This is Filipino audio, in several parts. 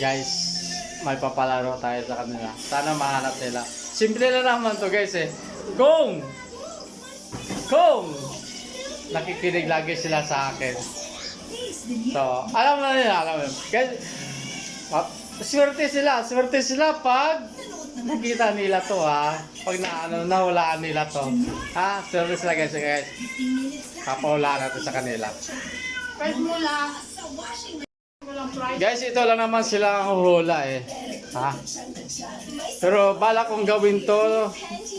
Guys, may papalaro tayo sa kanila. Sana mahanap nila. Simple lang naman to guys eh. Kung! Kung! Nakikinig lagi sila sa akin. So, alam na nila, alam mo. Guys, swerte sila, swerte sila pag nakita nila to ha. Pag na, ano, nahulaan nila to. Ha? Swerte sila guys, guys. Kapahulaan natin sa kanila. First mula. Guys, ito lang naman sila ang hula eh. Ha? Pero bala kong gawin to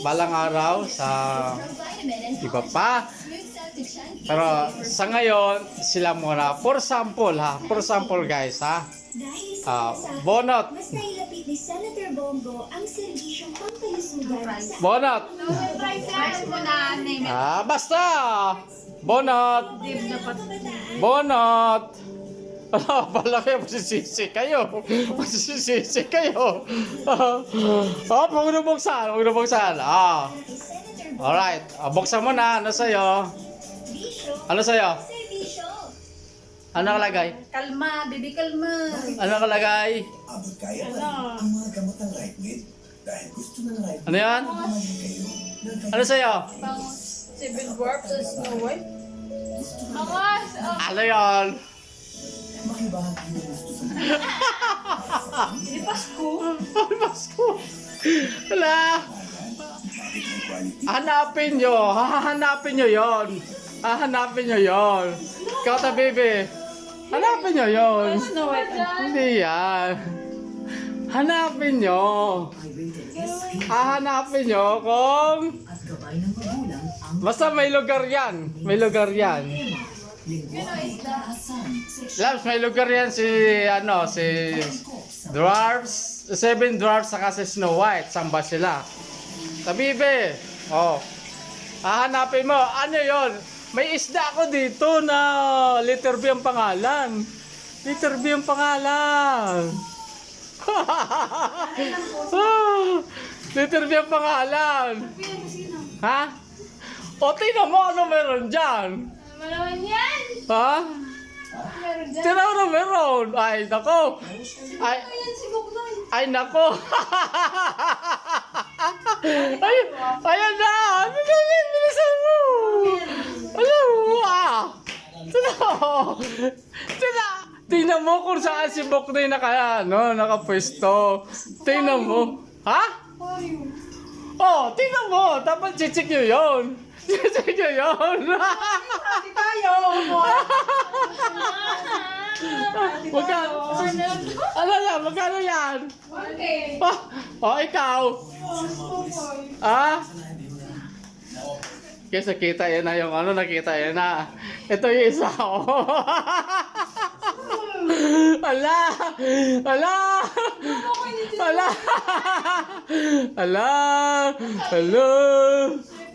balang araw sa iba pa. Pero sa ngayon, sila muna. For sample ha. For sample guys ha. Sa bonot. Bonot. Ah, basta. Bonot. Bonot. Ano, bala kayo, masisisi kayo. Masisisi kayo. Ah, oh, huwag na buksan, huwag na buksan. Ah, alright. Ah, buksan mo na. Ano sa'yo? Bisyo Ano sa'yo? Ano nakalagay? Kalma, baby kalma. Ano nakalagay? Abot kaya pa ang mga gamot ng right mid dahil gusto ng right Ano yan? Ano sa'yo? Pang Seven Dwarfs sa Snow White. Angas! Ano yan? Makibahagi yung gusto sa Di Pasko. Ay, Pasko. Wala. Hanapin nyo. Hahanapin nyo yon. Hahanapin nyo yon. Kata baby. Hanapin nyo yon. Snow White. Hindi yan. Hanapin nyo. Hahanapin nyo kung... Basta may lugar yan. May lugar yan. Labs, may lugar yan si, ano, si Dwarfs, Seven Dwarfs saka si Snow White. Samba sila. Tabibe. Oh. Hahanapin mo. Ano yon? May isda ako dito na letter B ang pangalan. Letter B ang pangalan. Letter B ang pangalan. Ha? O, tingnan mo ano meron dyan. Malaman yan! Ha? Meron dyan. Mo na meron. Ay, nako. Ay, Ayan si Buknoy. ay, nako. ay, ayan na. Bilis, bilisan mo. Alam mo, ah. Tingnan mo. Tingnan. Mo kung saan si Boknoy naka, ano, nakapwesto. Tingnan mo. Ha? Oh, tingnan mo. Dapat chichik yun. Nyo yun. Pati tayo. Magkano? Ano yan? Magkano yan? Ah, oh, ikaw. Ah? Kasi nakita yan yung ano, nakita yan. Ito yung isa, oh. Ala! Ala! Ala! Ala!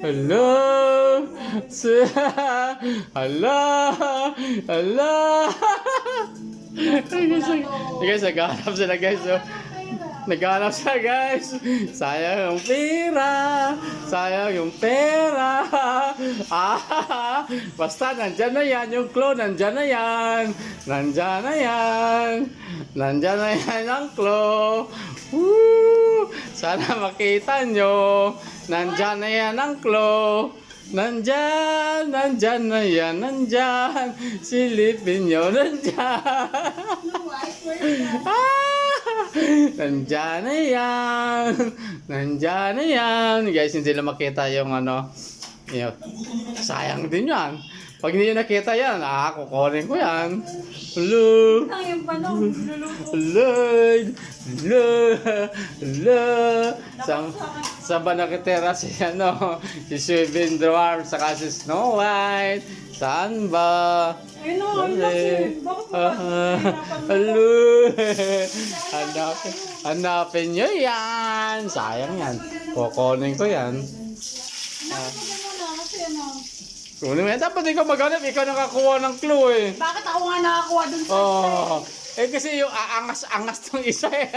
Hello! Hello! Ala! Guys, naghahanap sila guys. Oh. Naghahanap sila guys. Sayang yung pera. Sayang yung pera. Ah, basta nandyan na yan. Yung clue, nandyan na yan. Nandyan na yan. Nandyan na yan ang clue. Woo! Sana makita nyo. Nandyan na yan ang clue. Nandyan, nandyan na yan, nandyan. Silipin nyo, nandyan. Ah! Nandyan na yan. Nandyan na yan. Guys, hindi na makita yung ano. Yun. Sayang din yan. Pag hindi nyo nakita yan, ah, kukunin ko yan. Hello. Ang yung panong luluto. Hello. Hello. Hello. Sa, sa ba nakitira si ano, si Sylvain Dwarf, saka si Snow White. Saan ba? Ayun o, ang laki. Bakit Ah, hello. hanapin, hanapin nyo yan. Sayang yan. Kukunin ko yan. Ah, ano. kunin mo yan. Dapat ikaw maghanap. Ikaw nakakuha ng clue eh. Bakit ako nga nakakuha dun sa Oh. Eh kasi yung aangas-angas tong isa eh.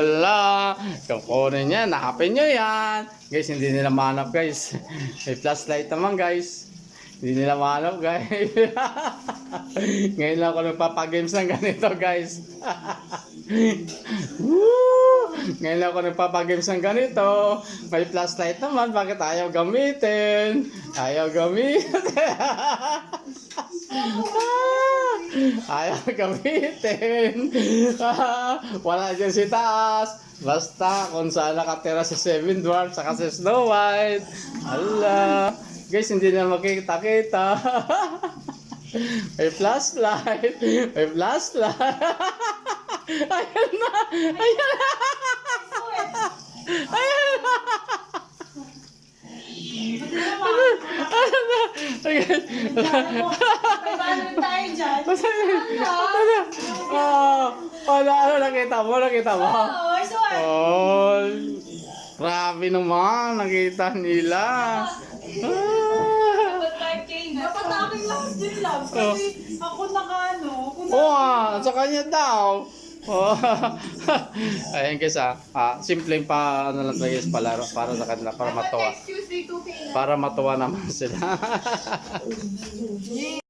Ala, kukunin niya, nakapin nyo yan. Guys, hindi nila mahanap guys. May flashlight naman guys. Hindi nila mahanap, guys. Ngayon lang ako nagpapagames ng ganito, guys. Woo! Ngayon lang ako nagpapagames ng ganito. May flashlight naman, bakit ayaw gamitin? Ayaw gamitin. Ayaw gamitin. Wala dyan si taas. Basta kung saan nakatira si Seven Dwarfs saka si Snow White. Ala. Guys, hindi na makita-kita. May flashlight. May flashlight. Ayan na. Ayan na. Ayan na. Ayan na. Ayan. May Valentine dyan. Ano? Oh, ano, ano nakita mo? Nakita mo? Oh, so Oh, grabe naman. Nakita nila. Ah. Dapat aking lahat din, loves. Oh. Kasi ako naka ano, ako Oo nga, sa kanya daw. Oh. Ayan guys ah, ah simpleng pa ano lang talaga guys palaro para sa kanila para matuwa. Tuesday, 2 p.m. Para matuwa naman sila.